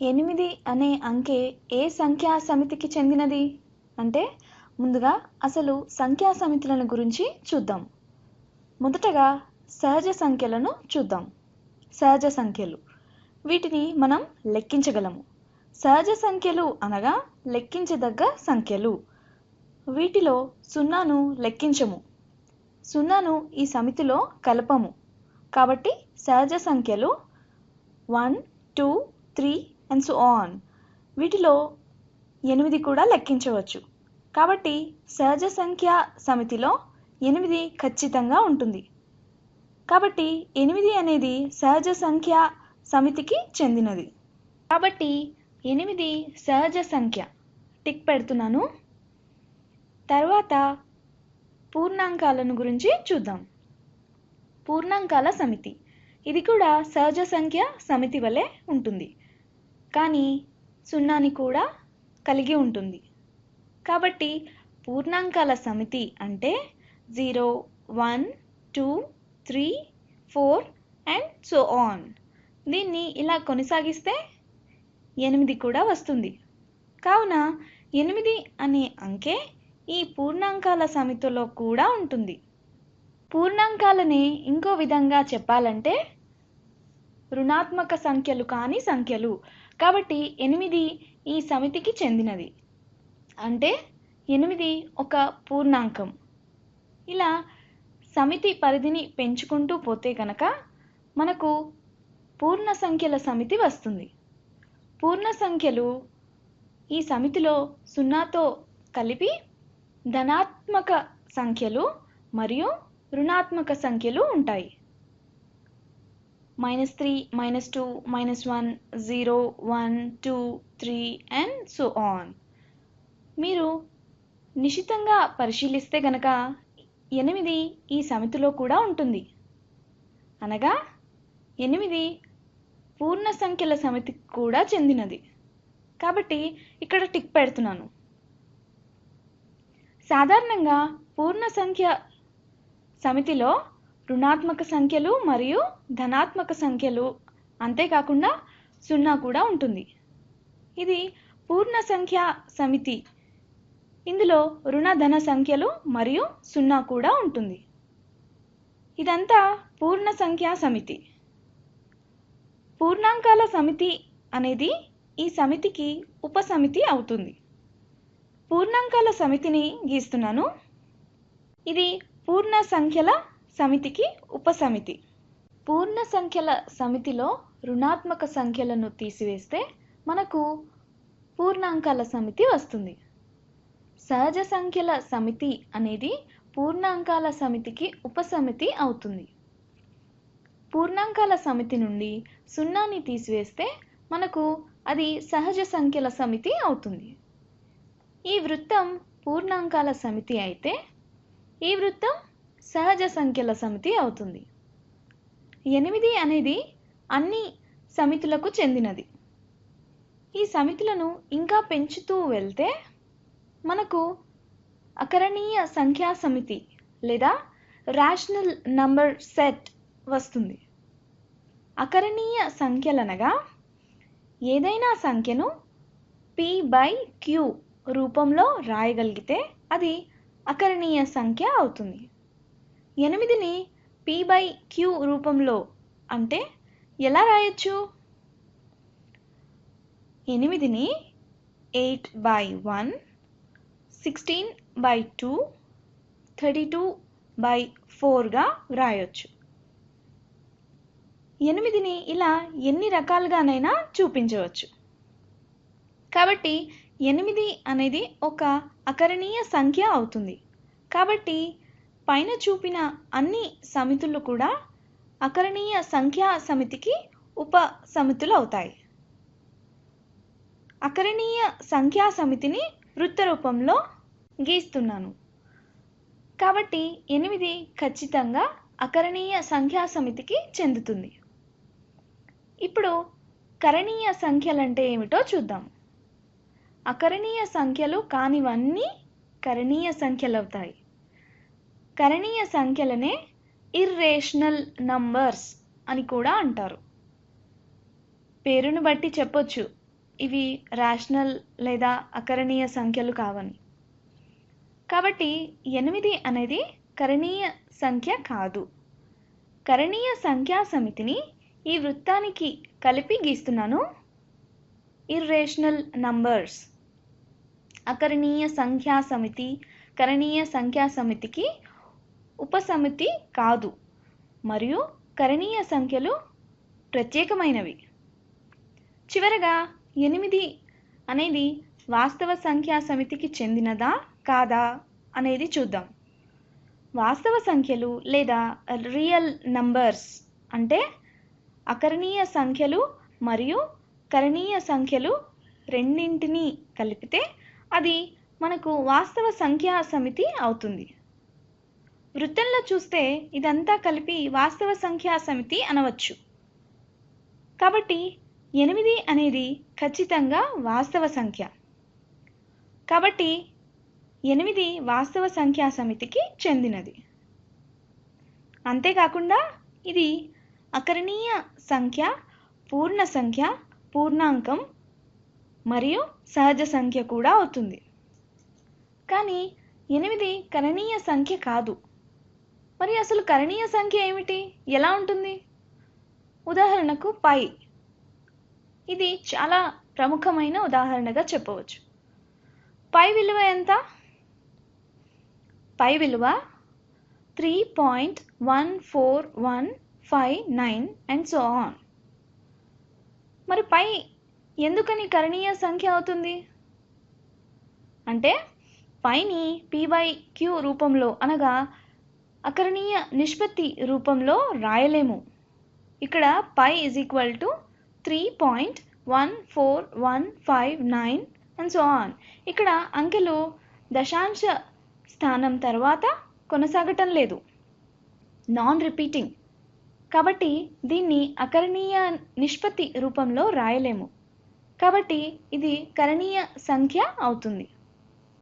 ఎనిమిది అనే అంకె ఏ సంఖ్యా సమితికి చెందినది? అంటే ముందుగా అసలు సంఖ్యా సమితులను గురించి చూద్దాం. మొదటగా సహజ సంఖ్యలను చూద్దాం. సహజ సంఖ్యలు. వీటిని మనం లెక్కించగలము. సహజ సంఖ్యలు అనగా లెక్కించదగ్గ సంఖ్యలు. వీటిలో సున్నాను లెక్కించము. సున్నాను ఈ సమితిలో కలపము. కాబట్టి సహజ సంఖ్యలు one two three and so on వీటిలో ఎనిమిది కూడా లెక్కించవచ్చు. కాబట్టి సహజ సంఖ్య సమితిలో ఎనిమిది ఖచ్చితంగా ఉంటుంది. కాబట్టి ఎనిమిది అనేది సహజ సంఖ్య సమితికి చెందినది. కాబట్టి ఎనిమిది సహజ సంఖ్య. టిక్ పెడుతున్నాను. తర్వాత పూర్ణాంకాలను గురించి చూద్దాం. పూర్ణాంకాల సమితి. ఇది కూడా సహజ సంఖ్య సమితి వలె ఉంటుంది. కానీ సున్నాని కూడా కలిగి ఉంటుంది. కాబట్టి పూర్ణాంకాల సమితి అంటే zero one two three four and so on. దీన్ని ఇలా కొనసాగిస్తే ఎనిమిది కూడా వస్తుంది. కావున ఎనిమిది అనే అంకె ఈ పూర్ణాంకాల సమితిలో కూడా ఉంటుంది. పూర్ణాంకాలని ఇంకో విధంగా చెప్పాలంటే రుణాత్మక సంఖ్యలు కాని సంఖ్యలు. కాబట్టి ఎనిమిది ఈ సమితికి చెందినది. అంటే ఎనిమిది ఒక పూర్ణాంకం. ఇలా సమితి పరిధిని పెంచుకుంటూ పోతే కనుక మనకు పూర్ణ సంఖ్యల సమితి వస్తుంది. పూర్ణ సంఖ్యలు ఈ సమితిలో సున్నాతో కలిపి ధనాత్మక సంఖ్యలు మరియు రుణాత్మక సంఖ్యలు ఉంటాయి. Minus three minus two minus one zero one two three and so on మీరు నిశితంగా పరిశీలిస్తే గనక ఎనిమిది ఈ సమితిలో కూడా ఉంటుంది. అనగా ఎనిమిది పూర్ణ సంఖ్యల సమితికి కూడా చెందినది. కాబట్టి ఇక్కడ టిక్ పెడుతున్నాను. సాధారణంగా పూర్ణ సంఖ్య సమితిలో రుణాత్మక సంఖ్యలు మరియు ధనాత్మక సంఖ్యలు అంతేకాకుండా సున్నా కూడా ఉంటుంది. ఇది పూర్ణ సంఖ్య సమితి. ఇందులో రుణ ధన సంఖ్యలు మరియు సున్నా కూడా ఉంటుంది. ఇదంతా పూర్ణ సంఖ్యా సమితి. పూర్ణాంకాల సమితి అనేది ఈ సమితికి ఉపసమితి అవుతుంది. పూర్ణాంకాల సమితిని గీస్తున్నాను. ఇది పూర్ణ సంఖ్యల సమితికి ఉపసమితి. పూర్ణ సంఖ్యల సమితిలో రుణాత్మక సంఖ్యలను తీసివేస్తే మనకు పూర్ణాంకాల సమితి వస్తుంది. సహజ సంఖ్యల సమితి అనేది పూర్ణాంకాల సమితికి ఉపసమితి అవుతుంది. పూర్ణాంకాల సమితి నుండి సున్నాని తీసివేస్తే మనకు అది సహజ సంఖ్యల సమితి అవుతుంది. ఈ వృత్తం పూర్ణాంకాల సమితి అయితే ఈ వృత్తం సహజ సంఖ్యల సమితి అవుతుంది. ఎనిమిది అనేది అన్ని సమితులకు చెందినది. ఈ సమితులను ఇంకా పెంచుతూ వెళ్తే మనకు అకరణీయ సంఖ్యా సమితి లేదా రేషనల్ నంబర్ సెట్ వస్తుంది. అకరణీయ సంఖ్యలనగా ఏదైనా సంఖ్యను పి బై క్యూ రూపంలో రాయగలిగితే అది అకరణీయ సంఖ్య అవుతుంది. ఎనిమిదిని పి బై క్యూ రూపంలో అంటే ఎలా రాయొచ్చు? ఎనిమిదిని eight by one sixteen by two thirty two by ఫోర్గా వ్రాయొచ్చు ఎనిమిదిని ఇలా ఎన్ని రకాలుగానైనా చూపించవచ్చు. కాబట్టి ఎనిమిది అనేది ఒక అకరణీయ సంఖ్య అవుతుంది. కాబట్టి పైన చూపిన అన్ని సమితులు కూడా అకరణీయ సంఖ్యా సమితికి ఉప సమితులు అవుతాయి. అకరణీయ సంఖ్యా సమితిని వృత్త రూపంలో గీస్తున్నాను. కాబట్టి ఎనిమిది ఖచ్చితంగా అకరణీయ సంఖ్యా సమితికి చెందుతుంది. ఇప్పుడు కరణీయ సంఖ్యలంటే ఏమిటో చూద్దాం. అకరణీయ సంఖ్యలు కానివన్నీ కరణీయ సంఖ్యలు అవుతాయి కరణీయ సంఖ్యలనే ఇర్రేషనల్ నంబర్స్ అని కూడా అంటారు. పేరును బట్టి చెప్పొచ్చు ఇవి రేషనల్ లేదా అకరణీయ సంఖ్యలు కావని. కాబట్టి ఎనిమిది అనేది కరణీయ సంఖ్య కాదు. కరణీయ సంఖ్యా సమితిని ఈ వృత్తానికి కలిపి గీస్తున్నాను. ఇర్రేషనల్ నంబర్స్ అకరణీయ సంఖ్యా సమితి కరణీయ సంఖ్యా సమితికి ఉపసమితి కాదు. మరియు కరణీయ సంఖ్యలు ప్రత్యేకమైనవి. చివరగా ఎనిమిది అనేది వాస్తవ సంఖ్యా సమితికి చెందినదా కాదా అనేది చూద్దాం. వాస్తవ సంఖ్యలు లేదా రియల్ నంబర్స్ అంటే అకరణీయ సంఖ్యలు మరియు కరణీయ సంఖ్యలు రెండింటినీ కలిపితే అది మనకు వాస్తవ సంఖ్యా సమితి అవుతుంది. వృత్తంలో చూస్తే ఇదంతా కలిపి వాస్తవ సంఖ్యా సమితి అనవచ్చు. కాబట్టి ఎనిమిది అనేది ఖచ్చితంగా వాస్తవ సంఖ్య. కాబట్టి ఎనిమిది వాస్తవ సంఖ్యా సమితికి చెందినది. అంతేకాకుండా ఇది అకరణీయ సంఖ్య పూర్ణ సంఖ్య పూర్ణాంకం మరియు సహజ సంఖ్య కూడా అవుతుంది. కానీ ఎనిమిది కరణీయ సంఖ్య కాదు. మరి అసలు కరణీయ సంఖ్య ఏమిటి? ఎలా ఉంటుంది? ఉదాహరణకు పై. ఇది చాలా ప్రముఖమైన ఉదాహరణగా చెప్పవచ్చు. పై విలువ ఎంత? పై విలువ three point one four one five nine and so on మరి పై ఎందుకని కరణీయ సంఖ్య అవుతుంది? అంటే పైని పీ బై క్యూ రూపంలో అనగా అకరణీయ నిష్పత్తి రూపంలో రాయలేము. ఇక్కడ pi is equal to three point one four one five nine and so on ఇక్కడ అంకెలు దశాంశ స్థానం తర్వాత కొనసాగటం లేదు. నాన్ రిపీటింగ్ కాబట్టి దీన్ని అకరణీయ నిష్పత్తి రూపంలో రాయలేము. కాబట్టి ఇది కరణీయ సంఖ్య అవుతుంది.